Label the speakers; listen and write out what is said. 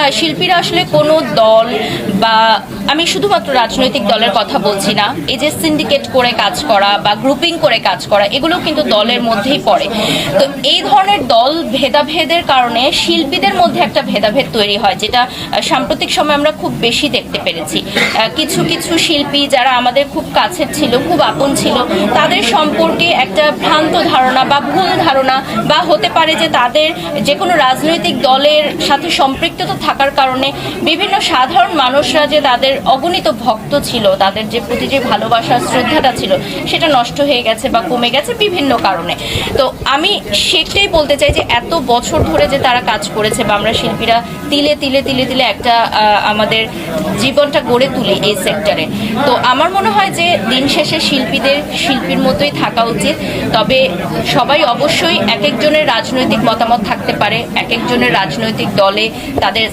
Speaker 1: শিল্পীরা আসলে কোনো দল বা আমি শুধুমাত্র রাজনৈতিক দলের কথা বলছি না, এই যে সিন্ডিকেট করে কাজ করা বা গ্রুপিং করে কাজ করা এগুলো কিন্তু দলের মধ্যেই পড়ে। তো এই ধরনের দল ভেদাভেদের কারণে শিল্পীদের মধ্যে একটা ভেদাভেদ তৈরি হয়, যেটা সাম্প্রতিক সময় আমরা খুব বেশি দেখতে পেরেছি। কিছু কিছু শিল্পী যারা আমাদের খুব কাছের ছিল, খুব আপন ছিল, তাদের সম্পর্কে একটা ভ্রান্ত ধারণা বা ভুল ধারণা বা হতে পারে যে তাদের যে কোনো রাজনৈতিক দলের সাথে সম্পৃক্ততা থাকার কারণে বিভিন্ন সাধারণ মানুষরা যে তাদের অগণিত ভক্ত ছিল, তাদের যে প্রতি যে ভালোবাসা, শ্রদ্ধাটা ছিল, সেটা নষ্ট হয়ে গেছে বা কমে গেছে বিভিন্ন কারণে। তো আমি সেটাই বলতে চাই যে এত বছর ধরে যে তারা কাজ করেছে বা আমরা শিল্পীরা তিলে তিলে তিলে তিলে একটা আমাদের জীবনটা গড়ে তুলি এই সেক্টরে তো আমার মনে হয় যে দিন শেষে শিল্পীদের, শিল্পীর মতোই থাকা উচিত। তবে সবাই অবশ্যই এক একজনের রাজনৈতিক মতামত থাকতে পারে, এক একজনের রাজনৈতিক দলে তাদের